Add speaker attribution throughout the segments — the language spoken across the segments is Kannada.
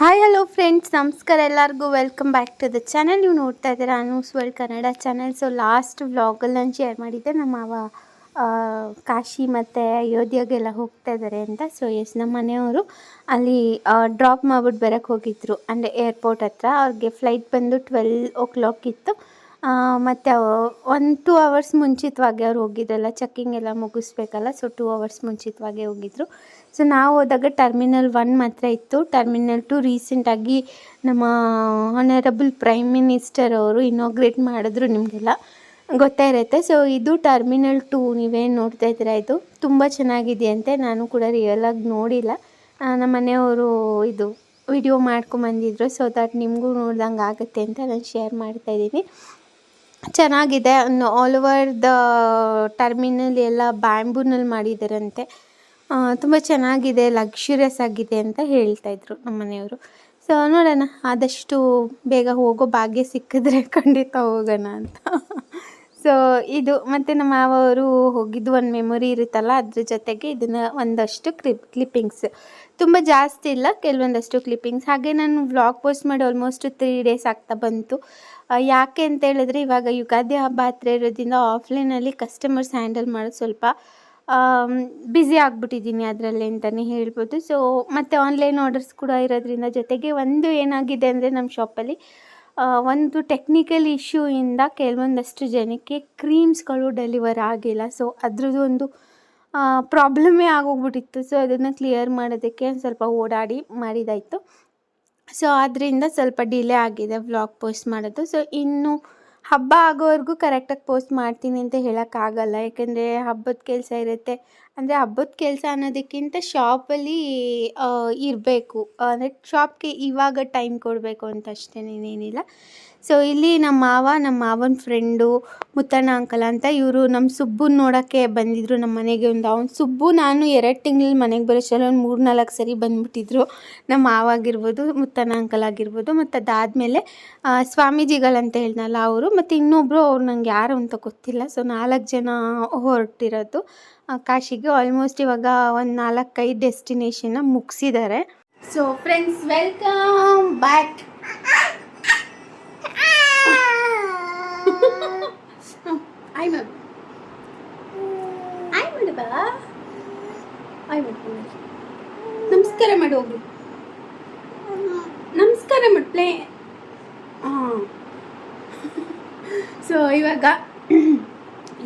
Speaker 1: ಹಾಯ್ ಹಲೋ ಫ್ರೆಂಡ್ಸ್ ನಮಸ್ಕಾರ ಎಲ್ಲರಿಗೂ. Welcome back to the channel ನೀವು ನೋಡ್ತಾ ಇದ್ದೀರಾ Anu's world Kannada channel so last ವ್ಲಾಗಲ್ಲಿ ನಾನು ಶೇರ್ ಮಾಡಿದ್ದೆ. ನಮ್ಮ ಅವ ಕಾಶಿ ಮತ್ತು ಅಯೋಧ್ಯೆಗೆಲ್ಲ ಹೋಗ್ತಾ ಇದ್ದಾರೆ ಅಂತ. ಸೊ ಎಸ್ ನಮ್ಮ ಮನೆಯವರು ಅಲ್ಲಿ ಡ್ರಾಪ್ ಮಾಡ್ಬಿಟ್ಟು ಬರೋಕ್ಕೆ ಹೋಗಿದ್ರು. ಅಂದರೆ ಏರ್ಪೋರ್ಟ್ ಹತ್ರ. ಅವ್ರಿಗೆ ಫ್ಲೈಟ್ ಬಂದು ಟ್ವೆಲ್ ಓ ಕ್ಲಾಕ್ ಇತ್ತು ಮತ್ತು ಒಂದು ಟೂ ಅವರ್ಸ್ ಮುಂಚಿತವಾಗಿ ಅವ್ರು ಹೋಗಿದ್ರಲ್ಲ. ಚೆಕ್ಕಿಂಗ್ ಎಲ್ಲ ಮುಗಿಸ್ಬೇಕಲ್ಲ. ಸೊ ಟೂ ಅವರ್ಸ್ ಮುಂಚಿತವಾಗೇ ಹೋಗಿದ್ರು. ಸೊ ನಾವು ಹೋದಾಗ ಟರ್ಮಿನಲ್ ಒನ್ ಮಾತ್ರ ಇತ್ತು. ಟರ್ಮಿನಲ್ ಟು ರೀಸೆಂಟಾಗಿ ನಮ್ಮ ಆನರಬಲ್ ಪ್ರೈಮ್ ಮಿನಿಸ್ಟರ್ ಅವರು ಇನಾಗ್ರೇಟ್ ಮಾಡಿದ್ರು ನಿಮಗೆಲ್ಲ. ಗೊತ್ತೇ ಇರುತ್ತೆ. ಸೊ ಇದು ಟರ್ಮಿನಲ್ ಟು ನೀವೇನು ನೋಡ್ತಾ ಇದ್ದೀರಾ ಇದು? ತುಂಬ ಚೆನ್ನಾಗಿದೆಯಂತೆ ನಾನು ಕೂಡ ರಿಯಲಾಗಿ ನೋಡಿಲ್ಲ. ನಮ್ಮ ಮನೆಯವರು ಇದು ವಿಡಿಯೋ ಮಾಡ್ಕೊಂಬಂದಿದ್ರು ಸೊ ದಟ್ ನಿಮಗೂ ನೋಡ್ದಂಗೆ ಆಗುತ್ತೆ ಅಂತ ನಾನು ಶೇರ್ ಮಾಡ್ತಾ ಇದ್ದೀನಿ. ಚೆನ್ನಾಗಿದೆ. ಆಲ್ ಓವರ್ ದ ಟರ್ಮಿನಲ್ ಎಲ್ಲ ಬ್ಯಾಂಬೂನಲ್ಲಿ ಮಾಡಿದ್ದಾರಂತೆ ತುಂಬ ಚೆನ್ನಾಗಿದೆ ಲಕ್ಷುರಿಯಸ್ ಆಗಿದೆ ಅಂತ ಹೇಳ್ತಾ ಇದ್ರು ನಮ್ಮ ಮನೆಯವರು. ಸೊ ನೋಡೋಣ, ಆದಷ್ಟು ಬೇಗ ಹೋಗೋ ಭಾಗ್ಯ ಸಿಕ್ಕಿದ್ರೆ ಖಂಡಿತ ಹೋಗೋಣ ಅಂತ. ಸೊ ಇದು ಮತ್ತು ನಮ್ಮ ಮಾವರು ಹೋಗಿದ್ದು ಒಂದು ಮೆಮೊರಿ ಇರುತ್ತಲ್ಲ, ಅದ್ರ ಜೊತೆಗೆ ಇದನ್ನು ಒಂದಷ್ಟು ಕ್ಲಿಪ್ ಕ್ಲಿಪ್ಪಿಂಗ್ಸ್ ತುಂಬ ಜಾಸ್ತಿ ಇಲ್ಲ, ಕೆಲವೊಂದಷ್ಟು ಕ್ಲಿಪ್ಪಿಂಗ್ಸ್ ಹಾಗೆ ನಾನು ವ್ಲಾಗ್ ಪೋಸ್ಟ್ ಮಾಡಿ ಆಲ್ಮೋಸ್ಟ್ ತ್ರೀ ಡೇಸ್ ಆಗ್ತಾ ಬಂತು. ಯಾಕೆ ಅಂತ ಹೇಳಿದ್ರೆ ಇವಾಗ ಯುಗಾದಿ ಹಬ್ಬ ಹತ್ರ ಇರೋದ್ರಿಂದ ಆಫ್ಲೈನಲ್ಲಿ ಕಸ್ಟಮರ್ಸ್ ಹ್ಯಾಂಡಲ್ ಮಾಡೋದು ಸ್ವಲ್ಪ ಬ್ಯುಸಿ ಆಗಿಬಿಟ್ಟಿದ್ದೀನಿ ಅದರಲ್ಲಿ ಅಂತಲೇ ಹೇಳ್ಬೋದು. ಸೊ ಮತ್ತು ಆನ್ಲೈನ್ ಆರ್ಡರ್ಸ್ ಕೂಡ ಇರೋದ್ರಿಂದ ಜೊತೆಗೆ ಒಂದು ಏನಾಗಿದೆ ಅಂದರೆ ನಮ್ಮ ಶಾಪಲ್ಲಿ ಒಂದು ಟೆಕ್ನಿಕಲ್ ಇಶ್ಯೂ ಇಂದ ಕೆಲವೊಂದಷ್ಟು ಜನಕ್ಕೆ ಕ್ರೀಮ್ಸ್ಗಳು ಡೆಲಿವರ್ ಆಗಿಲ್ಲ. ಸೊ ಅದ್ರದ್ದು ಒಂದು ಪ್ರಾಬ್ಲಮ್ಮೇ ಆಗೋಗ್ಬಿಟ್ಟಿತ್ತು. ಸೊ ಅದನ್ನು ಕ್ಲಿಯರ್ ಮಾಡೋದಕ್ಕೆ ಸ್ವಲ್ಪ ಓಡಾಡಿ ಮಾಡಿದಾಯಿತು. ಸೊ ಆದ್ದರಿಂದ ಸ್ವಲ್ಪ ಡಿಲೇ ಆಗಿದೆ ವ್ಲಾಗ್ ಪೋಸ್ಟ್ ಮಾಡೋದು. ಸೊ ಇನ್ನು ಹಬ್ಬ ಆಗೋವರೆಗೂ ಕರೆಕ್ಟಾಗಿ ಪೋಸ್ಟ್ ಮಾಡ್ತೀನಿ ಅಂತ ಹೇಳೋಕ್ಕಾಗಲ್ಲ ಯಾಕೆಂದರೆ ಹಬ್ಬದ ಕೆಲಸ ಇರುತ್ತೆ. ಅಂದರೆ ಹಬ್ಬದ ಕೆಲಸ ಅನ್ನೋದಕ್ಕಿಂತ ಶಾಪಲ್ಲಿ ಇರಬೇಕು. ಅಂದರೆ ಶಾಪ್ಗೆ ಇವಾಗ ಟೈಮ್ ಕೊಡಬೇಕು ಅಂತ ಅಷ್ಟೇ ಸೊ ಇಲ್ಲಿ ನಮ್ಮ ಮಾವ ನಮ್ಮ ಮಾವನ ಫ್ರೆಂಡು ಮುತ್ತಣ್ಣ ಅಂಕಲ್ ಅಂತ ಇವರು ನಮ್ಮ ಸುಬ್ಬು ನೋಡೋಕ್ಕೆ ಬಂದಿದ್ದರು ನಮ್ಮ ಮನೆಗೆ. ಒಂದು ಅವ್ನು ಸುಬ್ಬು ನಾನು ಎರಡು ತಿಂಗಳಲ್ಲಿ ಮನೆಗೆ ಬರೋಷ್ಟರಲ್ಲಿ ಒಂದು ಮೂರು ನಾಲ್ಕು ಸರಿ ಬಂದುಬಿಟ್ಟಿದ್ರು. ನಮ್ಮ ಮಾವ ಆಗಿರ್ಬೋದು, ಮುತ್ತಣ್ಣ ಅಂಕಲ್ ಆಗಿರ್ಬೋದು, ಮತ್ತು ಅದಾದಮೇಲೆ ಸ್ವಾಮೀಜಿಗಳಂತ ಹೇಳ್ನಲ್ಲ ಅವರು, ಮತ್ತು ಇನ್ನೊಬ್ಬರು ಅವ್ರು ನಂಗೆ ಯಾರು ಅಂತ ಗೊತ್ತಿಲ್ಲ. ಸೊ ನಾಲ್ಕು ಜನ ಹೊರಟಿರೋದು. ಕಾಶಿಗೆ ಆಲ್ಮೋಸ್ಟ್ ಇವಾಗ ಒಂದು ನಾಲ್ಕೈದು ಡೆಸ್ಟಿನೇಷನ್ನ ಮುಗಿಸಿದ್ದಾರೆ so friends welcome back hi ma'am hi ಮಾಡು ಬಾ ಆಯ್ ನಮಸ್ಕಾರ ಮಾಡಿ ಹೋಗಿ ನಮಸ್ಕಾರ ಮಾಡಿ ಪ್ಲೇ ಹಾಂ ಸೊ ಇವಾಗ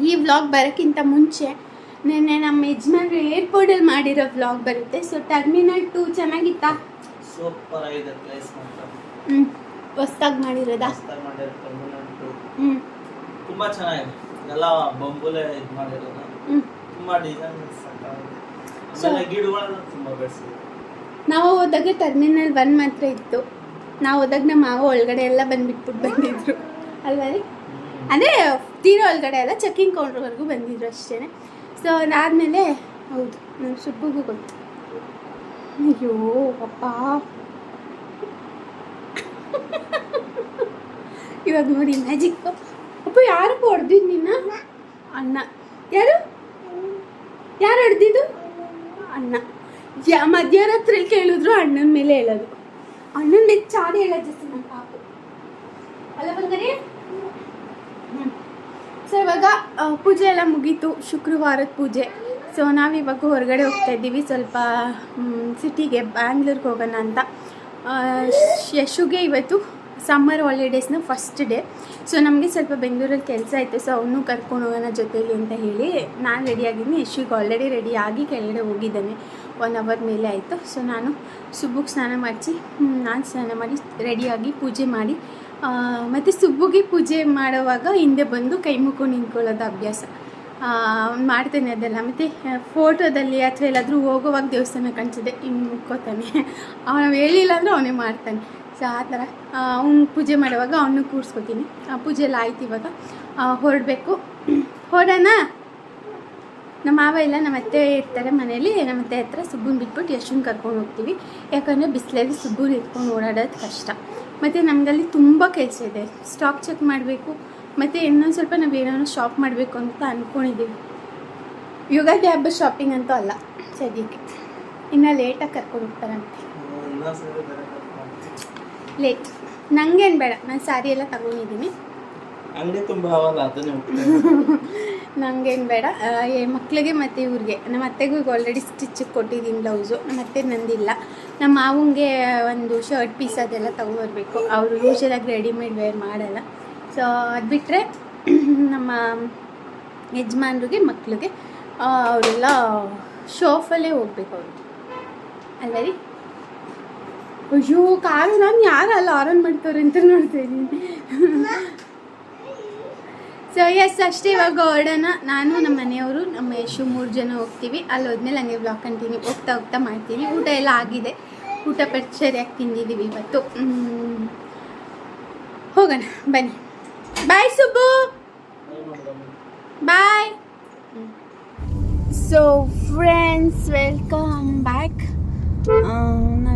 Speaker 1: ಈ ವ್ಲಾಗ್ ಬರೋಕ್ಕಿಂತ ಮುಂಚೆ ನಿನ್ನೆ ನಮ್ಮ ಯಜಮಾನ್ರು ಏರ್ಪೋರ್ಟಲ್ಲಿ ಮಾಡಿರೋ ವ್ಲಾಗ್ ಬರುತ್ತೆ ಸೊ ಟರ್ಮಿನಲ್ ಟು ಚೆನ್ನಾಗಿತ್ತಾ
Speaker 2: ಸೂಪರ್ ಆಗಿದೆ ಪ್ಲೇಸ್
Speaker 1: ಹ್ಞೂ ಹೊಸ್ದಾಗಿ ಮಾಡಿರೋದಾ? ಹ್ಞೂ
Speaker 2: ತುಂಬ ಚೆನ್ನಾಗಿದೆ. ಎಲ್ಲ ಬೊಂಬುಲೆ ಇದು ಮಾಡಿರೋದು. ತುಂಬಾ ಡಿಸೈನ್ ಆಮೇಲೆ ಗಿಡಗಳನ್ನ ತುಂಬಾ
Speaker 1: ನಾವು ಹೋದಾಗ ಟರ್ಮಿನಲ್ ಒನ್ ಮಾತ್ರ ಇತ್ತು. ನಾವು ಹೋದಾಗ ನಮ್ಮ ಮಾವ ಒಳಗಡೆ ಎಲ್ಲ ಬಂದ್ಬಿಟ್ಬಿಟ್ಟು ಬಂದಿದ್ರು. ಅಲ್ವಾ ರೀ? ಅಂದರೆ ತೀರೋ ಒಳಗಡೆ ಎಲ್ಲ ಚೆಕಿಂಗ್ ಕೌಂಟ್ರ್ವರೆಗೂ ಬಂದಿದ್ರು ಅಷ್ಟೇ ಸೊ ಅದಾದಮೇಲೆ ಹೌದು ನಮ್ಮ ಸುಬ್ಬಗೂ ಗೊತ್ತು. ಅಯ್ಯೋ ಅಪ್ಪ. ಇವಾಗ ನೋಡಿ ಮ್ಯಾಜಿಕ್ ಅಪ್ಪ ಯಾರು ಹೊಡೆದಿದ್ದು ನಿನ್ನ ಅಣ್ಣ. ಯಾರು? ಯಾರು ಹೊಡೆದಿದ್ದು? ಅಣ್ಣ. ಯಾ ಹತ್ರ ಕೇಳಿದ್ರು ಅಣ್ಣನ ಮೇಲೆ ಹೇಳೋದು. ಅಣ್ಣನ ಮೇಲೆ ಚಾಡಿ ಹೇಳೋದು ಜಾಸ್ತಿ ನಮ್ಮ ಪಾಪು. ಅಲ್ಲ ಬಂದರೆ ಸೊ ಇವಾಗ ಪೂಜೆ ಎಲ್ಲ ಮುಗೀತು. ಶುಕ್ರವಾರದ ಪೂಜೆ. ಸೊ ನಾವು ನಾವಿವಾಗ ಹೊರಗಡೆ ಹೋಗ್ತಾ ಇದ್ದೀವಿ. ಸ್ವಲ್ಪ ಸಿಟಿಗೆ ಬ್ಯಾಂಗ್ಳೂರ್ಗೆ ಹೋಗೋಣ ಅಂತ. ಯಶುಗೆ ಇವತ್ತು ಸಮ್ಮರ್ ಹಾಲಿಡೇಸ್ನ ಫಸ್ಟ್ ಡೇ ಸೊ ನಮಗೆ ಸ್ವಲ್ಪ ಬೆಂಗಳೂರಲ್ಲಿ ಕೆಲಸ ಇತ್ತು. ಸೊ ಅವನು ಕರ್ಕೊಂಡು ಹೋಗೋಣ ಜೊತೆಯಲ್ಲಿ ಅಂತ ಹೇಳಿ ನಾನು ರೆಡಿಯಾಗಿದ್ದೀನಿ ಯಶ್ವಿಗೆ ಆಲ್ರೆಡಿ ರೆಡಿ ಆಗಿ ಕೆಳಗಡೆ ಹೋಗಿದ್ದಾನೆ. ಒನ್ ಅವರ್ ಮೇಲೆ ಆಯಿತು. ಸೊ ನಾನು ಸುಬ್ಬುಗೆ ಸ್ನಾನ ಮಾಡಿಸಿ ನಾನು ಸ್ನಾನ ಮಾಡಿ ರೆಡಿಯಾಗಿ ಪೂಜೆ ಮಾಡಿ ಮತ್ತು ಸುಬ್ಬುಗೆ ಪೂಜೆ ಮಾಡುವಾಗ ಹಿಂದೆ ಬಂದು ಕೈ ಮುಕ್ಕೊಂಡು ನಿಂತ್ಕೊಳ್ಳೋದು ಅಭ್ಯಾಸ. ಮಾಡ್ತೇನೆ ಅದೆಲ್ಲ. ಮತ್ತು ಫೋಟೋದಲ್ಲಿ ಅಥವಾ ಎಲ್ಲಾದರೂ ಹೋಗೋವಾಗ ದೇವಸ್ಥಾನ ಕಾಣಿಸಿದೆ ಹಿಂಗೆ ಮುಕ್ಕೋತಾನೆ ಅವನು ಹೇಳಿಲ್ಲ ಅಂದರೆ ಅವನೇ ಮಾಡ್ತಾನೆ. ಸೊ, ಆ ಥರ. ಅವ್ನು ಪೂಜೆ ಮಾಡುವಾಗ ಅವನು ಕೂರಿಸ್ಕೊತೀನಿ. ಆ ಪೂಜೆ ಎಲ್ಲ ಆಯ್ತು ಇವಾಗ. ಹೊರಡಬೇಕು. ಹೊರಡೋಣ? ನಮ್ಮ ಮಾವ ಇಲ್ಲ, ನಮ್ಮ ಅತ್ತೆ ಇರ್ತಾರೆ ಮನೇಲಿ ನಮ್ಮ ಅತ್ತೆ ಹತ್ರ ಸುಬ್ಬುನ್ ಬಿಟ್ಬಿಟ್ಟು ಯಶುನ್ ಕರ್ಕೊಂಡು ಹೋಗ್ತೀವಿ. ಯಾಕಂದರೆ ಬಿಸಿಲಲ್ಲಿ ಸುಬ್ಬು ಇಟ್ಕೊಂಡು ಓಡಾಡೋದು ಕಷ್ಟ. ಮತ್ತು ನಮಗಲ್ಲಿ ತುಂಬ ಕೆಲಸ ಇದೆ. ಸ್ಟಾಕ್ ಚೆಕ್ ಮಾಡಬೇಕು. ಮತ್ತು ಇನ್ನೊಂದು ಸ್ವಲ್ಪ ನಾವು ಏನಾದ್ರು ಶಾಪ್ ಮಾಡಬೇಕು ಅಂತ ಅಂದ್ಕೊಂಡಿದ್ದೀವಿ ಯುಗಾದಿ ಹಬ್ಬ ಶಾಪಿಂಗ್ ಅಂತೂ ಅಲ್ಲ ಸದ್ಯಕ್ಕೆ. ಇನ್ನೂ ಲೇಟಾಗಿ ಕರ್ಕೊಂಡು ಹೋಗ್ತಾರಂತೆ. ಲೇಟ್ ನನಗೇನು ಬೇಡ. ನಾನು ಸ್ಯಾರಿ ಎಲ್ಲ ತಗೊಂಡಿದ್ದೀನಿ.
Speaker 2: ಅಂಗಡಿ ತುಂಬ
Speaker 1: ನಂಗೇನು. ಬೇಡ. ಮಕ್ಳಿಗೆ ಮತ್ತು ಇವ್ರಿಗೆ. ನಮ್ಮ ಅತ್ತೆಗೂ ಈಗ ಆಲ್ರೆಡಿ ಸ್ಟಿಚ್ ಕೊಟ್ಟಿದ್ದೀನಿ ಬ್ಲೌಸು ನಮ್ಮ ಅತ್ತೆ ನಂದಿಲ್ಲ. ನಮ್ಮ ಮಾವಂಗೆ ಒಂದು ಶರ್ಟ್ ಪೀಸ್ ಅದೆಲ್ಲ ತೊಗೊಬರ್ಬೇಕು ಅವರು ಯೂಶಲಾಗಿ ರೆಡಿಮೇಡ್ ವೇರ್ ಮಾಡಲ್ಲ. ಸೊ ಅದು ಬಿಟ್ಟರೆ ನಮ್ಮ ಯಜಮಾನ್ರಿಗೆ ಮಕ್ಳಿಗೆ ಆ, ಅವರೆಲ್ಲ ಶೋಫಲ್ಲೇ ಹೋಗ್ಬೇಕು ಅವರು. ಅಲ್ಲ ರೀ? ಅಯ್ಯೋ ಕಾರು ನಾನು ಯಾರಲ್ಲ? ಆರನ್ ಮಾಡ್ತಾರೆ ಅಂತ ನೋಡ್ತೀನಿ ಸೊ ಎಸ್ ಅಷ್ಟೇ ಇವಾಗ ಹೊರಡೋಣ ನಾನು ನಮ್ಮ ಮನೆಯವರು, ನಮ್ಮ ಯಶು ಮೂರು ಜನ ಹೋಗ್ತೀವಿ. ಅಲ್ಲಿ ಹೋದ್ಮೇಲೆ ಹಂಗೆ ಬ್ಲಾಗ್ ಕಂಟಿನ್ಯೂ ಹೋಗ್ತಾ ಹೋಗ್ತಾ ಮಾಡ್ತೀನಿ. ಊಟ ಎಲ್ಲ ಆಗಿದೆ. ಊಟ ಪಟ್ಟು ಸರಿಯಾಗಿ ತಿಂದಿದ್ದೀವಿ ಇವತ್ತು. ಹೋಗೋಣ, ಬನ್ನಿ. Bye Subbu. Bye so friends welcome back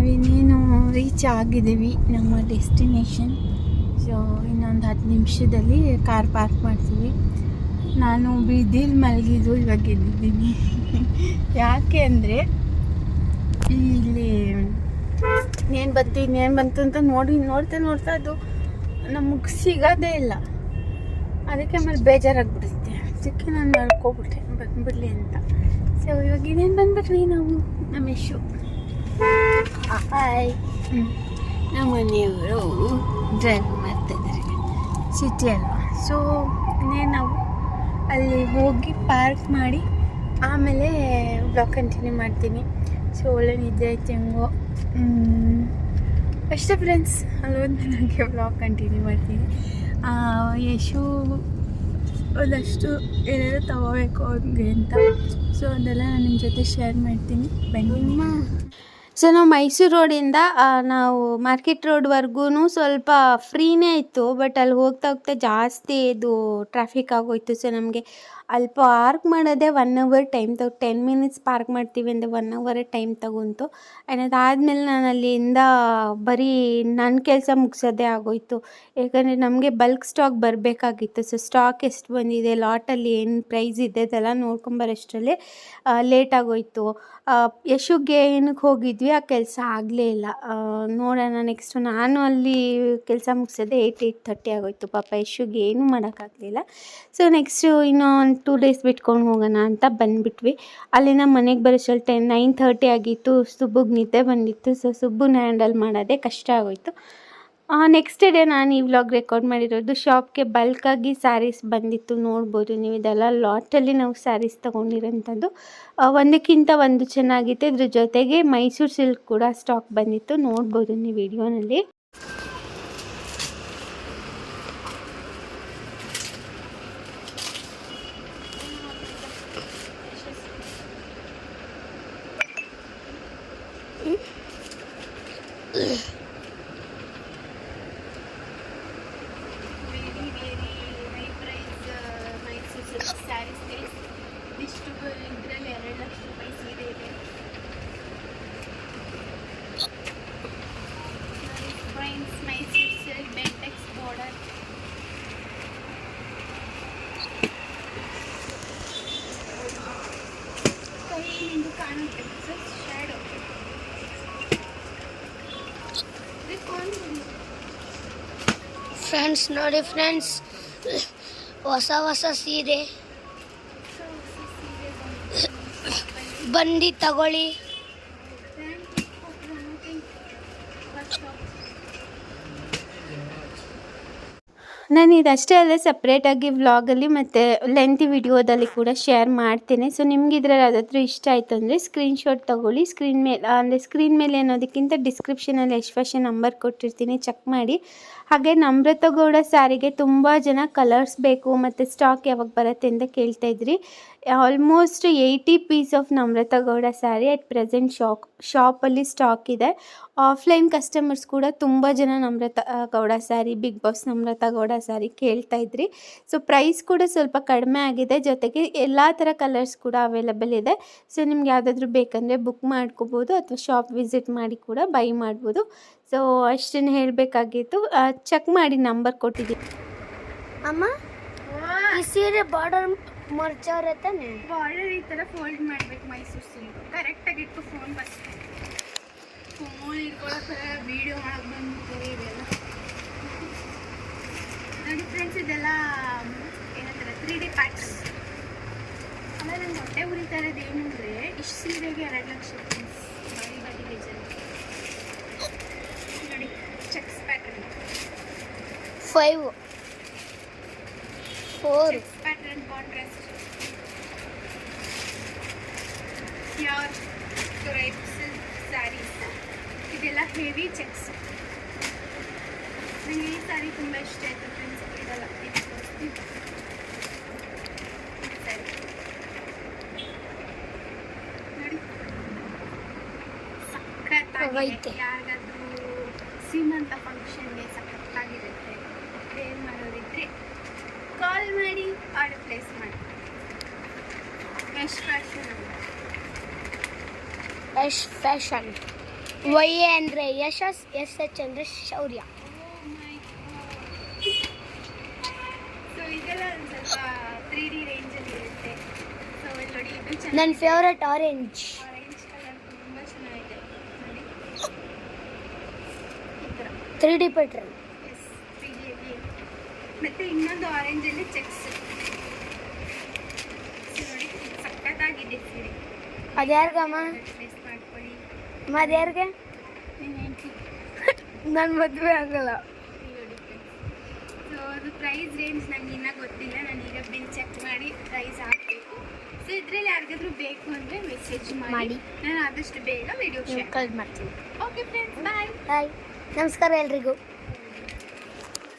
Speaker 1: ನಾವಿನ್ನೇನು reach ಆಗಿದ್ದೀವಿ ನಮ್ಮ ಡೆಸ್ಟಿನೇಷನ್ ಸೊ ಇನ್ನೊಂದು ಹತ್ತು ನಿಮಿಷದಲ್ಲಿ ಕಾರ್ ಪಾರ್ಕ್ ಮಾಡ್ತೀವಿ. ನಾನು ಬೀದಿಲಿ ಮಲಗಿದ್ದು ಇವಾಗ ಎದ್ದಿದ್ದೀನಿ. ಯಾಕೆ ಅಂದರೆ ಇಲ್ಲಿ ಏನು ಬಂತು, ಇನ್ನೇನು ಬಂತು ಅಂತ ನೋಡಿ, ನೋಡ್ತಾ ನೋಡ್ತಾ ಅದು ನಮಗೆ ಸಿಗೋದೇ ಇಲ್ಲ. ಅದಕ್ಕೆ ಆಮೇಲೆ ಬೇಜಾರಾಗ್ಬಿಡುತ್ತೆ. ಅದಕ್ಕೆ ನಾನು ಮಲ್ಕೋಬಿಟ್ಟೆ, ಬಂದ್ಬಿಡಲಿ ಅಂತ. ಸೊ ಇವಾಗ ಇನ್ನೇನು ಬಂದ್ಬಿಟ್ರಿ ನಾವು? ನಮ್ಮ ಯಶು. ಹಾಯ್ ನಮ್ಮ ಮನೆಯವರು ಡ್ರೈವ್ ಮಾಡ್ತಿದ್ದಾರೆ ಸಿಟಿ ಅಲ್ವಾ ಸೊ ಇನ್ನೇನು ನಾವು ಅಲ್ಲಿ ಹೋಗಿ ಪಾರ್ಕ್ ಮಾಡಿ ಆಮೇಲೆ ಬ್ಲಾಗ್ ಕಂಟಿನ್ಯೂ ಮಾಡ್ತೀನಿ. ಸೊ ಒಳ್ಳೆ ನಿದ್ದೆ ಐತೆ ಹೆಂಗೋ. ಅಷ್ಟೇ ಫ್ರೆಂಡ್ಸ್ ಅಲ್ಲೊಂದು ನನಗೆ ಬ್ಲಾಗ್ ಕಂಟಿನ್ಯೂ ಮಾಡ್ತೀನಿ. ಯಶು ಒಂದಷ್ಟು ಏನೇನೋ ತಗೋಬೇಕು ಅವ್ರಿಗೆ ಅಂತ. ಸೊ ಅದೆಲ್ಲ ನಾನು ನಿಮ್ಮ ಜೊತೆ ಶೇರ್ ಮಾಡ್ತೀನಿ. ಬನ್ನಿ. ಸೊ ನಾವು ಮೈಸೂರು ರೋಡಿಂದ ನಾವು ಮಾರ್ಕೆಟ್ ರೋಡ್ವರೆಗೂ ಸ್ವಲ್ಪ ಫ್ರೀನೇ ಇತ್ತು, ಬಟ್ ಅಲ್ಲಿ ಹೋಗ್ತಾ ಹೋಗ್ತಾ ಜಾಸ್ತಿ ಇದು ಟ್ರಾಫಿಕ್ ಆಗೋಯ್ತು. ಸೊ ನಮಗೆ ಅಲ್ಲಿ ಪಾರ್ಕ್ ಮಾಡೋದೇ ಒನ್ ಅವರ್ ಟೈಮ್ ತಗೊ ಟೆನ್ ಮಿನಿಟ್ಸ್ ಪಾರ್ಕ್ ಮಾಡ್ತೀವಿ ಅಂದರೆ ಒನ್ ಅವರೇ ಟೈಮ್ ತಗೊಂತು. ಆ್ಯಂಡ್ ಅದಾದಮೇಲೆ ನಾನು ಅಲ್ಲಿಂದ ಬರೀ ನನ್ನ ಕೆಲಸ ಮುಗಿಸೋದೇ ಆಗೋಯ್ತು. ಏಕೆಂದರೆ ನಮಗೆ ಬಲ್ಕ್ ಸ್ಟಾಕ್ ಬರಬೇಕಾಗಿತ್ತು. ಸೊ ಸ್ಟಾಕ್ ಎಷ್ಟು ಬಂದಿದೆ ಲಾಟಲ್ಲಿ ಏನು ಪ್ರೈಸ್ ಇದೆ ಅದೆಲ್ಲ ನೋಡ್ಕೊಂಬರೋಷ್ಟರಲ್ಲಿ ಲೇಟ್ ಆಗೋಯ್ತು. ಯಶುಗೆ ಏನಕ್ಕೆ ಹೋಗಿದ್ವಿ, ಆ ಕೆಲಸ ಆಗಲೇ ಇಲ್ಲ. ನೋಡೋಣ ನೆಕ್ಸ್ಟ್ ನಾನು ಅಲ್ಲಿ ಕೆಲಸ ಮುಗಿಸೋದೆ ಏಯ್ಟ್ ಏಯ್ಟ್ ಥರ್ಟಿ ಆಗೋಯ್ತು. ಪಾಪ ಯಶುಗೆ ಏನೂ ಮಾಡೋಕ್ಕಾಗಲಿಲ್ಲ. ಸೊ ನೆಕ್ಸ್ಟು ಇನ್ನೂ ಟೂ ಡೇಸ್ ಬಿಟ್ಕೊಂಡು ಹೋಗೋಣ ಅಂತ ಬಂದುಬಿಟ್ವಿ. ನಮ್ಮ ಮನೆಗೆ ಬರೋಷ್ಟರಲ್ಲಿ ಟೆನ್ ನೈನ್ ತರ್ಟಿ ಆಗಿತ್ತು. ಸುಬ್ಬುಗೆ ನಿದ್ದೆ ಬಂದಿತ್ತು. ಸೊ ಸುಬ್ಬುನ ಹ್ಯಾಂಡಲ್ ಮಾಡೋದೇ ಕಷ್ಟ ಆಗೋಯಿತು. ನೆಕ್ಸ್ಟ್ ಡೇ ನಾನು ಈ ವ್ಲಾಗ್ ರೆಕಾರ್ಡ್ ಮಾಡಿರೋದು ಶಾಪ್ಗೆ ಬಲ್ಕಾಗಿ ಸ್ಯಾರೀಸ್ ಬಂದಿತ್ತು. ನೋಡ್ಬೋದು ನೀವು ಇದೆಲ್ಲ ಲಾಟಲ್ಲಿ ನಾವು ಸ್ಯಾರೀಸ್ ತೊಗೊಂಡಿರೋಂಥದ್ದು. ಒಂದಕ್ಕಿಂತ ಒಂದು ಚೆನ್ನಾಗಿತ್ತು. ಇದ್ರ ಜೊತೆಗೆ ಮೈಸೂರು ಸಿಲ್ಕ್ ಕೂಡ ಸ್ಟಾಕ್ ಬಂದಿತ್ತು. ನೋಡ್ಬೋದು ನೀವು ವಿಡಿಯೋನಲ್ಲಿ very very high price Mysore silk saris ಇಷ್ಟು ಇದರಲ್ಲಿ ಎರಡು ಲಕ್ಷ ರೂಪಾಯಿ ಸೀರೆ ಇದೆ friends Mysore silk Bentex border ಕೈಯಿಂದ ಕಾಣುತ್ತೆ ಶ್ಯಾಡೋ
Speaker 3: ಫ್ರೆಂಡ್ಸ್ ನೋಡಿ ಫ್ರೆಂಡ್ಸ್ ಹೊಸ ಹೊಸ ಸೀರೆ. ಬಂದು ತಗೊಳ್ಳಿ.
Speaker 1: ನಾನು ಇದಷ್ಟೇ ಅಲ್ಲದೆ ಸಪ್ರೇಟಾಗಿ ವ್ಲಾಗಲ್ಲಿ ಮತ್ತು ಲೆಂತಿ ವಿಡಿಯೋದಲ್ಲಿ ಕೂಡ ಶೇರ್ ಮಾಡ್ತೇನೆ. ಸೊ ನಿಮ್ಗೆ ಇದ್ರಲ್ಲಿ ಯಾವುದಾದ್ರೂ ಇಷ್ಟ ಆಯಿತು ಅಂದರೆ ಸ್ಕ್ರೀನ್ಶಾಟ್ ತೊಗೊಳ್ಳಿ. ಸ್ಕ್ರೀನ್ ಮೇಲೆ, ಅಂದರೆ ಸ್ಕ್ರೀನ್ ಮೇಲೆ ಅನ್ನೋದಕ್ಕಿಂತ ಡಿಸ್ಕ್ರಿಪ್ಷನಲ್ಲಿ ಯಶ್ವಾಶ ನಂಬರ್ ಕೊಟ್ಟಿರ್ತೀನಿ. ಚೆಕ್ ಮಾಡಿ. ಹಾಗೆ ನಮ್ರತ ಗೌಡ ಸ್ಯಾರಿಗೆ ತುಂಬ ಜನ ಕಲರ್ಸ್ ಬೇಕು ಮತ್ತು ಸ್ಟಾಕ್ ಯಾವಾಗ ಬರುತ್ತೆ ಅಂತ ಕೇಳ್ತಾ ಇದ್ರಿ. Almost eighty piece of Namrata Gowda sari at present shock ಶಾಪಲ್ಲಿ ಸ್ಟಾಕ್ ಇದೆ. ಆಫ್ಲೈನ್ ಕಸ್ಟಮರ್ಸ್ ಕೂಡ ತುಂಬ ಜನ ನಮ್ರತ ಗೌಡ ಸ್ಯಾರಿ ಬಿಗ್ ಬಾಸ್ ನಮ್ರತ ಗೌಡ ಸ್ಯಾರಿ ಕೇಳ್ತಾ ಇದ್ರಿ. ಸೊ ಪ್ರೈಸ್ ಕೂಡ ಸ್ವಲ್ಪ ಕಡಿಮೆ ಆಗಿದೆ. ಜೊತೆಗೆ ಎಲ್ಲ ಥರ ಕಲರ್ಸ್ ಕೂಡ ಅವೈಲಬಲ್ ಇದೆ. ಸೊ ನಿಮ್ಗೆ ಯಾವುದಾದ್ರೂ ಬೇಕಂದರೆ ಬುಕ್ ಮಾಡ್ಕೋಬೋದು ಅಥವಾ ಶಾಪ್ ವಿಸಿಟ್ ಮಾಡಿ ಕೂಡ ಬೈ ಮಾಡ್ಬೋದು. ಸೊ ಅಷ್ಟನ್ನು ಹೇಳಬೇಕಾಗಿತ್ತು. ಚೆಕ್ ಮಾಡಿ ನಂಬರ್ ಕೊಟ್ಟಿದ್ದೀನಿ
Speaker 3: ಅಮ್ಮ ಈ ಸೀರೆ ಬಾರ್ಡರ್ ಮರ್ಚವ್ರೆ ತಾನೆ
Speaker 1: ಬಾರ್ಡರ್ ಈ ಥರ ಫೋಲ್ಡ್ ಮಾಡಬೇಕು ಮೈಸೂರು ಸೀರೆ ಕರೆಕ್ಟಾಗಿ ಇಟ್ಟು ಫೋನ್ ಬಸ್ ಫೋನ್ ಇಟ್ಕೊಳಕ್ಕೆ ವಿಡಿಯೋ ಮಾಡಕ್ಕೆ ಬಂದ್ಬಿಡ್ತಾರೆ ಇದೆಲ್ಲ ನೋಡಿ ಫ್ರೆಂಡ್ಸ್ ಇದೆಲ್ಲ ಏನಂತಾರೆ ತ್ರೀ ಡಿ ಪ್ಯಾಟ್ರನ್ ಆಮೇಲೆ ನಂಗೆ ಹೊಟ್ಟೆ ಉರಿತಾ ಇರೋದು ಏನು ಅಂದರೆ ಇಷ್ಟು ಸೀರೆಗೆ ಎರಡು ಲಕ್ಷ ಫ್ರೆಂಡ್ಸ್ ಬಾರಿ ಬಾರಿ ಡಿಸೈನ್ ನೋಡಿ checks pattern
Speaker 3: five four
Speaker 1: saris ಇದೆಲ್ಲ ಹೆವಿ ಚೆಕ್ಸ್ ನನಗೆ ಈ ಸ್ಯಾರಿ ತುಂಬ ಇಷ್ಟ ಆಯಿತು ಫ್ರೆಂಡ್ಸ್ ಇದೆಲ್ಲ ಇದು ನೋಡಿ.
Speaker 3: ಐತೆ.
Speaker 1: ಯಾರಿಗಾದ್ರೂ ಸೀಮಂತ ಫಂಕ್ಷನ್ಗೆ ಸಖತ್ತಾಗಿರುತ್ತೆ ಏನು ಮಾಡೋರಿದ್ರೆ ಕಾಲ್ ಮಾಡಿ ಆರ್ಡರ್ ಪ್ಲೇಸ್ ಮಾಡಿ. Fashion
Speaker 3: Yash fashion Y A ಅಂದರೆ ಯಶಸ್ ಎಸ್ ಎಚ್ ಅಂದರೆ ಶೌರ್ಯ.
Speaker 1: ಸೊ ಇದೆಲ್ಲ ಒಂದು ಸ್ವಲ್ಪ ತ್ರೀ ಡಿ ರೇಂಜಲ್ಲಿ ಇರುತ್ತೆ. ಸೊ ಇಲ್ಲಿ ನೋಡಿ ಇದು
Speaker 3: ನನ್ನ ಫೇವ್ರೆಟ್ ಆರೆಂಜ್
Speaker 1: ಆರೆಂಜ್ ಕಲರ್ ತುಂಬ ಚೆನ್ನಾಗಿದೆ. ನೋಡಿ. ಈ ಥರ.
Speaker 3: ತ್ರೀ ಡಿ ಪ್ಯಾಟ್ರನ್
Speaker 1: ಮತ್ತು ಇನ್ನೊಂದು ಆರೆಂಜಲ್ಲಿ ಚೆಕ್ಸ್ ನೋಡಿ ಸಖತ್ತಾಗಿದೆ ಸೀರೆ.
Speaker 3: ಅದು ಯಾರಿಗಮ್ಮ?
Speaker 1: ಪ್ಲೇಸ್ ಮಾಡ್ಕೊಳ್ಳಿ.
Speaker 3: ನನ್ನ ಮದುವೆ ಆಗಲ್ಲ.
Speaker 1: ಸೊ ಅದು ಪ್ರೈಸ್ ರೇಂಜ್ ನಂಗೆ ಇನ್ನೂ ಗೊತ್ತಿಲ್ಲ. ನಾನು ಈಗ ಬಿಲ್ ಚೆಕ್ ಮಾಡಿ ಪ್ರೈಸ್ ಹಾಕಬೇಕು. ಸೊ ಇದರಲ್ಲಿ ಯಾರಿಗಾದ್ರೂ ಬೇಕು ಅಂದರೆ ಮೆಸೇಜ್ ಮಾಡಿ. ನಾನು ಆದಷ್ಟು ಬೇಗ ವಿಡಿಯೋ ಶೇರ್
Speaker 3: ಮಾಡ್ತೀನಿ.
Speaker 1: ಓಕೆ ಫ್ರೆಂಡ್ಸ್ ಬಾಯ್
Speaker 3: ಹಾಯ್ ನಮಸ್ಕಾರ ಎಲ್ರಿಗೂ.